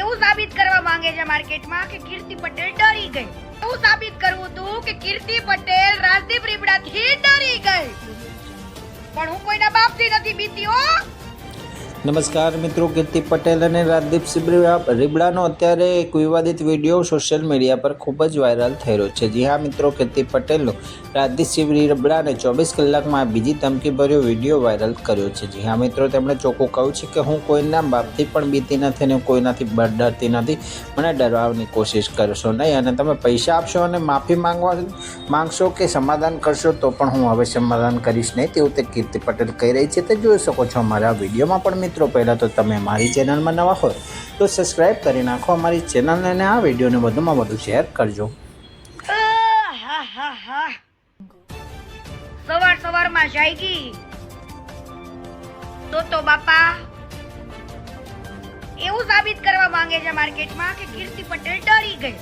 એવું સાબિત કરવા માંગે છે માર્કેટમાં કે કીર્તિ પટેલ ડરી ગઈ. એવું સાબિત કરવું હતું કે કીર્તિ પટેલ રાજદીપ રીબડાથી ડરી ગઈ. પણ હું કોઈના બાપથી નથી બીતી હો. નમસ્કાર મિત્રો, કીર્તિ પટેલ અને રાજદીપ રીબડાનો અત્યારે એક વિવાદિત વીડિયો સોશિયલ મીડિયા પર ખૂબ જ વાયરલ થઈ રહ્યો છે. જી હા મિત્રો, કીર્તિ પટેલનો રાજદીપ રીબડાને ચોવીસ કલાકમાં બીજી ધમકીભર્યો વીડિયો વાયરલ કર્યો છે. જી હા મિત્રો, તેમણે ચોખ્ખું કહ્યું છે કે હું કોઈના બાપથી પણ બીતી નથી અને કોઈનાથી ડરતી નથી. મને ડરાવવાની કોશિશ કરશો નહીં અને તમે પૈસા આપશો અને માફી માંગવા, માંગશો કે સમાધાન કરશો તો પણ હું હવે સમાધાન કરીશ નહીં તેવું તે કીર્તિ પટેલ કહી રહી છે. તે જોઈ શકો છો અમારા વિડીયોમાં પણ મિત્રો પહેલાં તો તમે મારી ચેનલમાં નવા હોય તો સબસ્ક્રાઈબ કરી નાખો. અમારી ચેનલને અને આ વિડીયોને વધુમાં વધુ શેર કરજો. સવાર સવારમાં જાયગી તો તો બાપા, એવું સાબિત કરવા માંગે છે માર્કેટમાં કે કીર્તિ પટેલ ડરી ગઈ.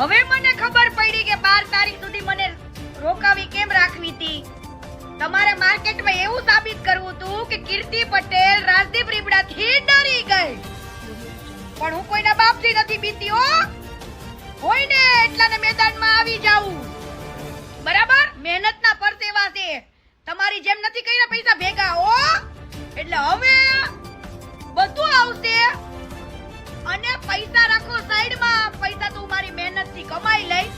હવે મને ખબર પડી કે બાર તારીખ સુધી મને રોકાવી કેમ રાખવી હતી? તમારે માર્કેટમાં એવું સાબિત કરવું હતું કે કીર્તિ પટેલ પણ હું કોઈના બાપથી નથી બીતી, હો. હોય ને એટલાને મેદાનમાં આવી જાઉં. બરાબર? મહેનતના પરસેવા છે તમારી જેમ નથી કર્યા પૈસા ભેગા, હો. એટલે હવે બધું આવશે. અને પૈસા રાખો સાઈડમાં. પૈસા તું મારી મહેનતથી કમાઈ લઈશ.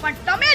પણ તમે